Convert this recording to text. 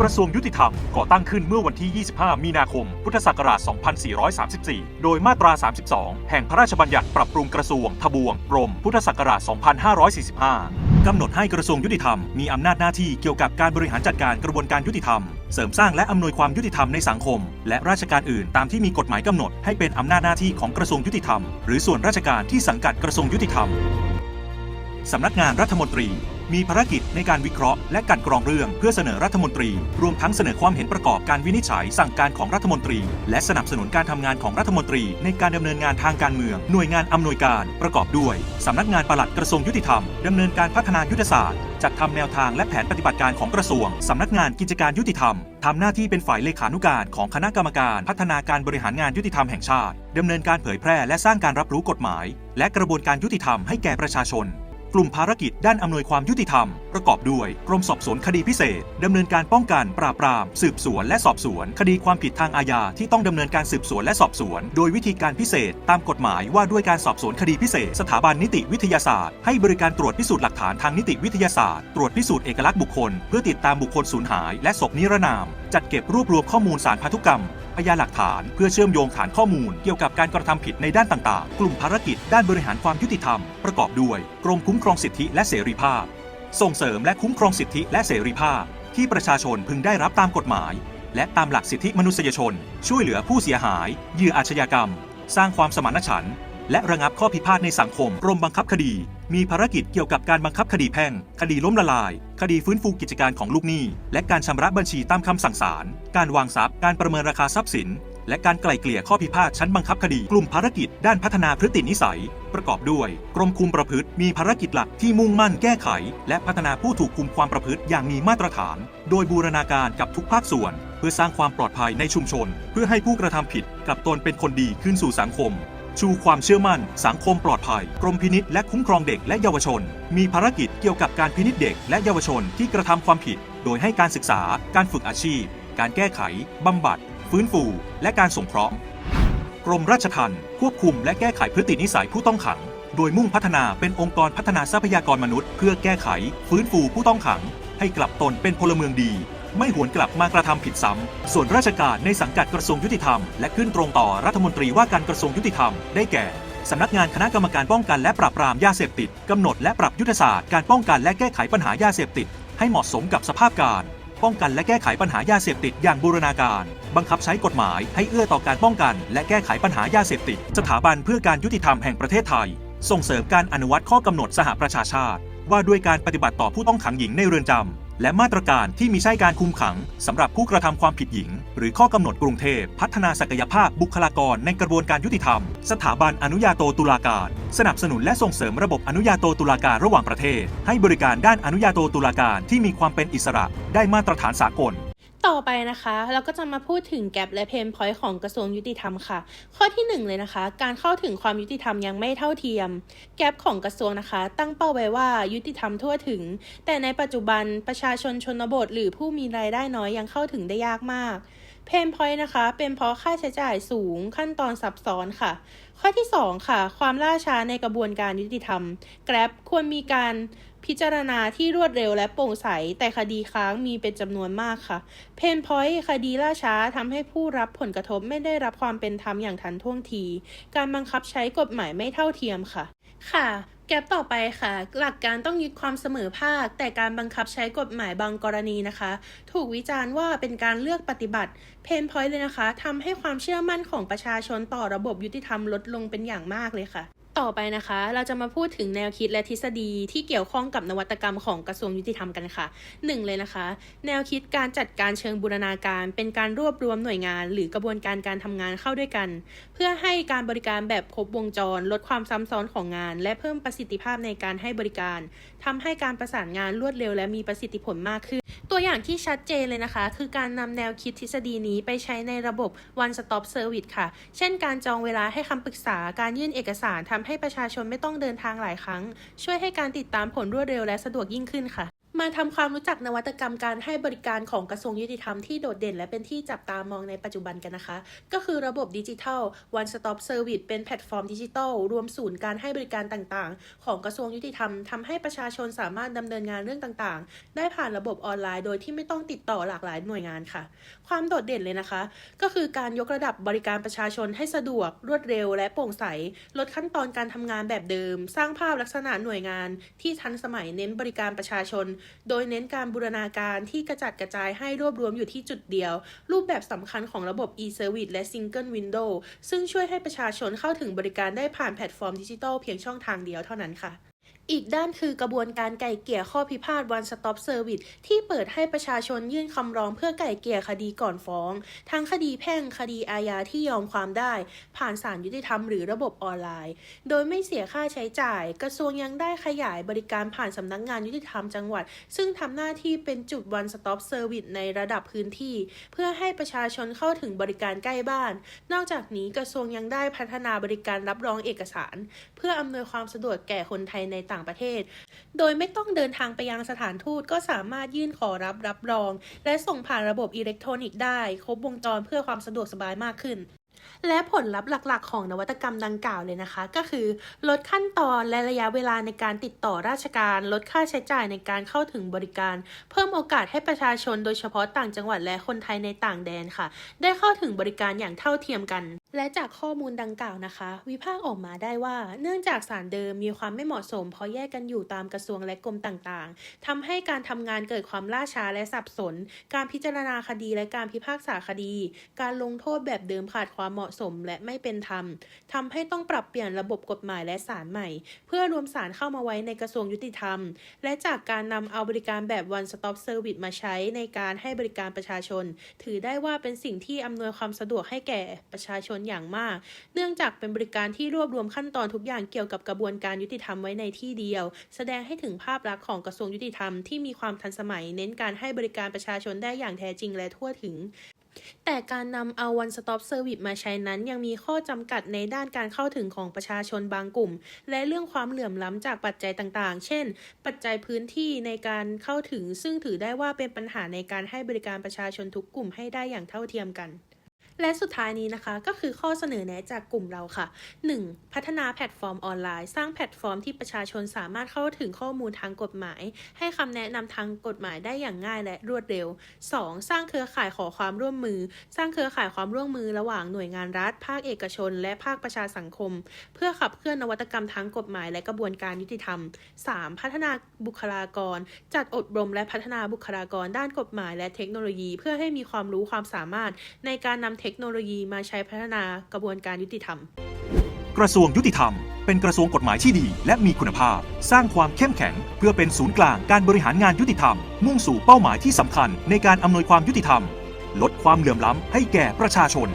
กระทรวงยุติธรรมก่อตั้งขึ้นเมื่อวันที่ 25 มีนาคม พุทธศักราช 2434 โดยมาตรา 32 แห่งพระราชบัญญัติปรับปรุงกระทรวง ทบวงกรม พุทธศักราช 2545 กำหนดให้กระทรวงยุติธรรมมีอำนาจหน้าที่เกี่ยวกับการบริหารจัดการกระบวนการยุติธรรม เสริมสร้างและอำนวยความยุติธรรมในสังคม และราชการอื่นตามที่มีกฎหมายกำหนดให้เป็นอำนาจหน้าที่ของกระทรวงยุติธรรม หรือส่วนราชการที่สังกัดกระทรวงยุติธรรมสำนักงานรัฐมนตรี มีภารกิจในการวิเคราะห์และกลันกรองเรื่องเพื่อเสนอรัฐมนตรี รวมทั้งเสนอความเห็นประกอบการวินิจฉัยสั่งการของรัฐมนตรี และสนับสนุนการทำงานของรัฐมนตรี ในการดำเนินงานทางการเมือง หน่วยงานอำนวยการประกอบด้วยสำนักงานปลัดกระทรวงยุติธรรมดำเนินการพัฒนายุทธศาสตร์จัดทำแนวทางและแผนปฏิบัติการของกระทรวง สำนักงานกิจการยุติธรรม ทำหน้าที่เป็นฝ่ายเลขานุการของคณะกรรมการพัฒนาการบริหารงานยุติธรรมแห่งชาติดำเนินการเผยแพร่และสร้างการรับรู้กฎหมาย และกระบวนการยุติธรรมให้แก่ประชาชน กลุ่มภารกิจด้านอำนวยความยุติธรรม ประกอบด้วย กรมสอบสวนคดีพิเศษ ดำเนินการป้องกัน ปราบปราม สืบสวนและสอบสวน คดีความผิดทางอาญาที่ต้องดำเนินการสืบสวนและสอบสวน โดยวิธีการพิเศษ ตามกฎหมายว่าด้วยการสอบสวนคดีพิเศษ สถาบันนิติวิทยาศาสตร์ ให้บริการตรวจพิสูจน์หลักฐานทางนิติวิทยาศาสตร์ ตรวจพิสูจน์เอกลักษณ์บุคคล เพื่อติดตามบุคคลสูญหาย และศพนิรนาม จัดเก็บรวบรวมข้อมูลสารพันธุกรรมพยานหลักฐานเพื่อเชื่อมโยงฐานข้อมูลเกี่ยวกับการกระทำผิดในด้านต่างๆ กลุ่มภารกิจด้านบริหารความยุติธรรม ประกอบด้วย กรมคุ้มครองสิทธิและเสรีภาพ ส่งเสริมและคุ้มครองสิทธิและเสรีภาพ ที่ประชาชนพึงได้รับตามกฎหมาย และตามหลักสิทธิมนุษยชน ช่วยเหลือผู้เสียหาย เหยื่ออาชญากรรม สร้างความสมานฉันท์และระงับข้อพิพาทในสังคมกรมบังคับคดี มีภารกิจเกี่ยวกับการบังคับคดีแพ่ง คดีล้มละลาย คดีฟื้นฟูกิจการของลูกหนี้ และการชำระบัญชีตามคำสั่งศาลการวางทรัพย์ การประเมินราคาทรัพย์สิน และการไกล่เกลี่ยข้อพิพาทชั้นบังคับคดีกลุ่มภารกิจด้านพัฒนาพฤตินิสัย ประกอบด้วย กรมคุมประพฤติมีภารกิจหลักที่มุ่งมั่นแก้ไข และพัฒนาผู้ถูกคุมความประพฤติอย่างมีมาตรฐาน โดยบูรณาการกับทุกภาคส่วน เพื่อสร้างความปลอดภัยในชุมชน เพื่อให้ผู้กระทำผิดกลับตนเป็นคนดีขึ้นสู่สังคมชูความเชื่อมั่น สังคมปลอดภัย กรมพินิษและคุ้มครองเด็กและเยาวชน มีภารกิจเกี่ยวกับการพินิษเด็กและเยาวชนที่กระทำความผิด โดยให้การศึกษา การฝึกอาชีพ การแก้ไขบำบัด ฟื้นฟู และการสงเคราะห์ กรมราชทัณฑ์ควบคุมและแก้ไขพฤตินิสัยผู้ต้องขัง โดยมุ่งพัฒนาเป็นองค์กรพัฒนาทรัพยากรมนุษย์ เพื่อแก้ไข ฟื้นฟูผู้ต้องขัง ให้กลับตนเป็นพลเมืองดี ไม่หวนกลับมากระทำผิดซ้ำส่วนราชการในสังกัดกระทรวงยุติธรรม และขึ้นตรงต่อรัฐมนตรีว่าการกระทรวงยุติธรรมได้แก่สำนักงานคณะกรรมการป้องกันและปราบปรามยาเสพติดกำหนดและปรับยุทธศาสตร์การป้องกันและแก้ไขปัญหายาเสพติด ให้เหมาะสมกับสภาพการ ป้องกันและแก้ไขปัญหายาเสพติดอย่างบูรณาการ บังคับใช้กฎหมายให้เอื้อต่อการป้องกัน และแก้ไขปัญหายาเสพติด สถาบันเพื่อการยุติธรรมแห่งประเทศไทย ส่งเสริมการอนุวัตข้อกำหนดสหประชาชาติ ว่าด้วยการปฏิบัติต่อผู้ต้องขังหญิงในเรือนจำและมาตรการที่มีใช่การคุมขังสำหรับผู้กระทำความผิดหญิง หรือข้อกำหนดกรุงเทพพัฒนาศักยภาพบุคลากรในกระบวนการยุติธรรม สถาบันอนุญาโตตุลาการ สนับสนุนและส่งเสริมระบบอนุญาโตตุลาการระหว่างประเทศ ให้บริการด้านอนุญาโตตุลาการที่มีความเป็นอิสระ ได้มาตรฐานสากล ต่อไปนะคะเราก็จะมาพูดถึงแกลบและเพนพอยต์ของกระทรวงยุติธรรมค่ะ ข้อที่หนึ่งเลยนะคะ การเข้าถึงความยุติธรรมยังไม่เท่าเทียม แกลบของกระทรวงนะคะ ตั้งเป้าไว้ว่ายุติธรรมทั่วถึง แต่ในปัจจุบันประชาชนชนบท หรือผู้มีรายได้น้อยยังเข้าถึงได้ยากมากเพนพอยต์นะคะ เป็นเพราะค่าใช้จ่ายสูงขั้นตอนซับซ้อนค่ะ ข้อที่ 2 ค่ะ ความล่าช้าในกระบวนการยุติธรรม แกร็บควรมีการ พิจารณาที่รวดเร็วและโปร่งใส แต่คดีค้างมีเป็นจำนวนมากค่ะ เพนพอยต์คดีล่าช้าทำให้ผู้รับผลกระทบไม่ได้รับความเป็นธรรมอย่างทันท่วงที การบังคับใช้กฎหมายไม่เท่าเทียมค่ะ ค่ะแกลบต่อไปค่ะ หลักการต้องยึดความเสมอภาค แต่การบังคับใช้กฎหมายบางกรณีนะคะ ถูกวิจารณ์ว่าเป็นการเลือกปฏิบัติ เพนพอยต์เลยนะคะทำให้ความเชื่อมั่นของประชาชนต่อระบบยุติธรรมลดลงเป็นอย่างมากเลยค่ะ ต่อไปนะคะ เราจะมาพูดถึงแนวคิดและทฤษฎีที่เกี่ยวข้องกับนวัตกรรมของกระทรวงยุติธรรมกันค่ะหนึ่งเลยนะคะ แนวคิดการจัดการเชิงบูรณาการ เป็นการรวบรวมหน่วยงาน หรือกระบวนการการทำงานเข้าด้วยกัน เพื่อให้การบริการแบบครบวงจร ลดความซ้ำซ้อนของงาน และเพิ่มประสิทธิภาพในการให้บริการทำให้การประสานงานรวดเร็ว และมีประสิทธิผลมากขึ้น ตัวอย่างที่ชัดเจนเลยนะคะ คือการนำแนวคิดทฤษฎีนี้ไปใช้ในระบบ one stop service ค่ะ เช่น การจองเวลาให้คำปรึกษาการยื่นเอกสารทำให้ประชาชนไม่ต้องเดินทางหลายครั้ง ช่วยให้การติดตามผลรวดเร็วและสะดวกยิ่งขึ้นค่ะ มาทำความรู้จักนวัตกรรมการให้บริการของกระทรวงยุติธรรมที่โดดเด่นและเป็นที่จับตามองในปัจจุบันกันนะคะ ก็คือระบบดิจิทัล One Stop Service เป็นแพลตฟอร์มดิจิทัล รวมศูนย์การให้บริการต่างๆ ของกระทรวงยุติธรรมทำให้ประชาชนสามารถดำเนินงานเรื่องต่างๆ ได้ผ่านระบบออนไลน์ โดยที่ไม่ต้องติดต่อหลากหลายหน่วยงานค่ะ ความโดดเด่นเลยนะคะ ก็คือการยกระดับบริการประชาชนให้สะดวก รวดเร็ว และโปร่งใส ลดขั้นตอนการทำงานแบบเดิม สร้างภาพลักษณะหน่วยงานที่ทันสมัยเน้นบริการประชาชนโดยเน้นการบูรณาการที่กระจัดกระจายให้รวบรวมอยู่ที่จุดเดียว รูปแบบสำคัญของระบบ e-service และ single window ซึ่งช่วยให้ประชาชนเข้าถึงบริการได้ผ่านแพลตฟอร์มดิจิทัลเพียงช่องทางเดียวเท่านั้นค่ะ อีกด้านคือกระบวนการไก่เกลี่ยข้อพิพาท One Stop Service ที่เปิดให้ประชาชนยื่นคำร้องเพื่อไก่เกลี่ยคดีก่อนฟ้อง ทั้งคดีแพ่งคดีอาญาที่ยอมความได้ ผ่านศาลยุติธรรมหรือระบบออนไลน์ โดยไม่เสียค่าใช้จ่าย กระทรวงยังได้ขยายบริการผ่านสำนักงานยุติธรรมจังหวัด ซึ่งทำหน้าที่เป็นจุด One Stop Service ในระดับพื้นที่ เพื่อให้ประชาชนเข้าถึงบริการใกล้บ้าน นอกจากนี้กระทรวงยังได้พัฒนาบริการรับรองเอกสาร เพื่ออำนวยความสะดวกแก่คนไทยในต่างประเทศ โดยไม่ต้องเดินทางไปยังสถานทูตก็สามารถยื่นขอรับรับรอง และส่งผ่านระบบอิเล็กทรอนิกส์ได้ ครบวงจรเพื่อความสะดวกสบายมากขึ้นและผลลัพธ์หลัก ๆ ของนวัตกรรมดังกล่าวเลยนะคะ ก็คือลดขั้นตอนและระยะเวลาในการติดต่อราชการ ลดค่าใช้จ่ายในการเข้าถึงบริการ เพิ่มโอกาสให้ประชาชนโดยเฉพาะต่างจังหวัดและคนไทยในต่างแดนค่ะ ได้เข้าถึงบริการอย่างเท่าเทียมกัน และจากข้อมูลดังกล่าวนะคะ วิพากษ์ออกมาได้ว่า เนื่องจากสารเดิมมีความไม่เหมาะสม เพราะแยกกันอยู่ตามกระทรวงและกรมต่างๆทำให้การทำงานเกิดความล่าช้าและสับสน การพิจารณาคดีและการพิพากษาคดี การลงโทษแบบเดิมขาดความเหมาะสมและไม่เป็นธรรมทำให้ต้องปรับเปลี่ยนระบบกฎหมายและศาลใหม่ เพื่อรวมศาลเข้ามาไว้ในกระทรวงยุติธรรม และจากการนำเอาบริการแบบ one stop service มาใช้ในการให้บริการประชาชน ถือได้ว่าเป็นสิ่งที่อำนวยความสะดวกให้แก่ประชาชนอย่างมาก เนื่องจากเป็นบริการที่รวบรวมขั้นตอนทุกอย่างเกี่ยวกับกระบวนการยุติธรรมไว้ในที่เดียว แสดงให้ถึงภาพลักษณ์ของกระทรวงยุติธรรมที่มีความทันสมัย เน้นการให้บริการประชาชนได้อย่างแท้จริงและทั่วถึงแต่การนำเอา one stop service มาใช้นั้นยังมีข้อจำกัดในด้านการเข้าถึงของประชาชนบางกลุ่ม และเรื่องความเหลื่อมล้ำจากปัจจัยต่างๆ เช่น ปัจจัยพื้นที่ในการเข้าถึง ซึ่งถือได้ว่าเป็นปัญหาในการให้บริการประชาชนทุกกลุ่มให้ได้อย่างเท่าเทียมกัน และสุดท้ายนี้นะคะก็คือข้อเสนอแนะจากกลุ่มเราค่ะ 1. พัฒนาแพลตฟอร์มออนไลน์ สร้างแพลตฟอร์มที่ประชาชนสามารถเข้าถึงข้อมูลทางกฎหมาย ให้คำแนะนำทางกฎหมายได้อย่างง่ายและรวดเร็ว 2. สร้างเครือข่ายขอความร่วมมือ สร้างเครือข่ายความร่วมมือระหว่างหน่วยงานรัฐ ภาคเอกชน และภาคประชาสังคม เพื่อขับเคลื่อนนวัตกรรมทางกฎหมายและกระบวนการยุติธรรม 3. พัฒนาบุคลากร จัดอบรมและพัฒนาบุคลากรด้านกฎหมายและเทคโนโลยี เพื่อให้มีความรู้ความสามารถในการนำเทคโนโลยีมาใช้พัฒนากระบวนการยุติธรรม กระทรวงยุติธรรม เป็นกระทรวงกฎหมายที่ดีและมีคุณภาพ สร้างความเข้มแข็ง เพื่อเป็นศูนย์กลางการบริหารงานยุติธรรม มุ่งสู่เป้าหมายที่สำคัญในการอำนวยความยุติธรรม ลดความเหลื่อมล้ำให้แก่ประชาชน